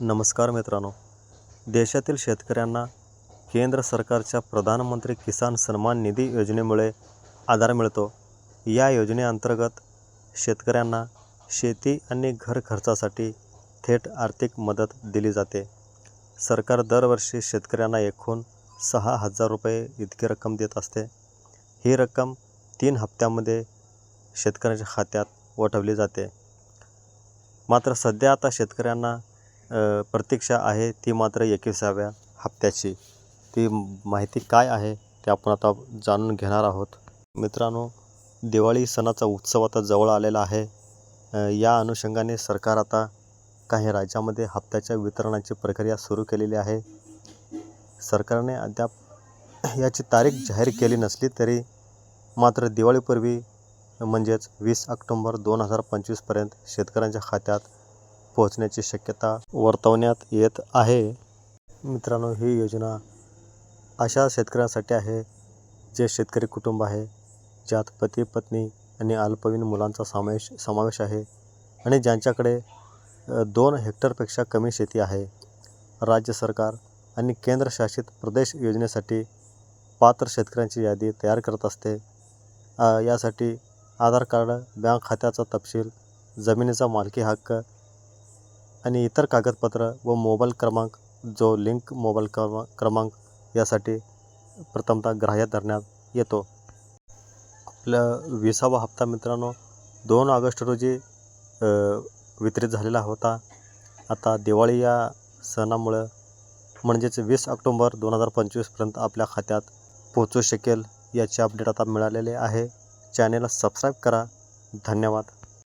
नमस्कार मित्रांनो. देशातील शेतकऱ्यांना केंद्र सरकारच्या प्रधानमंत्री किसान सन्मान निधी योजनेमुळे आधार मिळतो. या योजनेअंतर्गत शेतकऱ्यांना शेती आणि घर खर्चासाठी थेट आर्थिक मदत दिली जाते. सरकार दरवर्षी शेतकऱ्यांना एकूण सहा हजार रुपये इतकी रक्कम देत असते. ही रक्कम तीन हप्त्यामध्ये शेतकऱ्यांच्या खात्यात वठवली जाते. मात्र सध्या आता शेतकऱ्यांना प्रतीक्षा आहे ती मात्र एकविसाव्या हप्त्याची. ती माहिती काय आहे ते आपण आता जाणून घेणार आहोत. मित्रांनो दिवाळी सणाचा उत्सव आता जवळ आलेला आहे. या अनुषंगाने सरकार आता काही राज्यामध्ये हप्त्याच्या वितरणाची प्रक्रिया सुरू केलेली आहे. सरकारने अद्याप याची तारीख जाहीर केली नसली तरी मात्र दिवाळीपूर्वी म्हणजेच वीस ऑक्टोंबर दोन हजार पंचवीसपर्यंत शेतकऱ्यांच्या खात्यात पोहोचण्याची शक्यता वर्तवण्यात येत आहे. मित्रांनो ही योजना अशा शेतकऱ्यांसाठी आहे जे शेतकरी कुटुंब आहे ज्यात पती पत्नी आणि अल्पवयीन मुलांचा समावेश समावेश आहे आणि ज्यांच्याकडे दोन हेक्टरपेक्षा कमी शेती आहे. राज्य सरकार आणि केंद्रशासित प्रदेश योजनेसाठी पात्र शेतकऱ्यांची यादी तयार करत असते. यासाठी आधार कार्ड बँक खात्याचा तपशील जमिनीचा मालकी हक्क आणि इतर कागदपत्र व मोबाईल क्रमांक जो लिंक मोबाईल क्रमा क्रमांक यासाठी प्रथमतः ग्राह्य धरण्यात येतो. आपला विसावा हप्ता मित्रांनो दोन ऑगस्ट रोजी वितरित झालेला होता. आता दिवाळी या सणामुळं म्हणजेच वीस ऑक्टोंबर दोन हजार पंचवीसपर्यंत आपल्या खात्यात पोहोचू शकेल याचे अपडेट आता मिळालेले आहे. चॅनेलला सबस्क्राईब करा. धन्यवाद.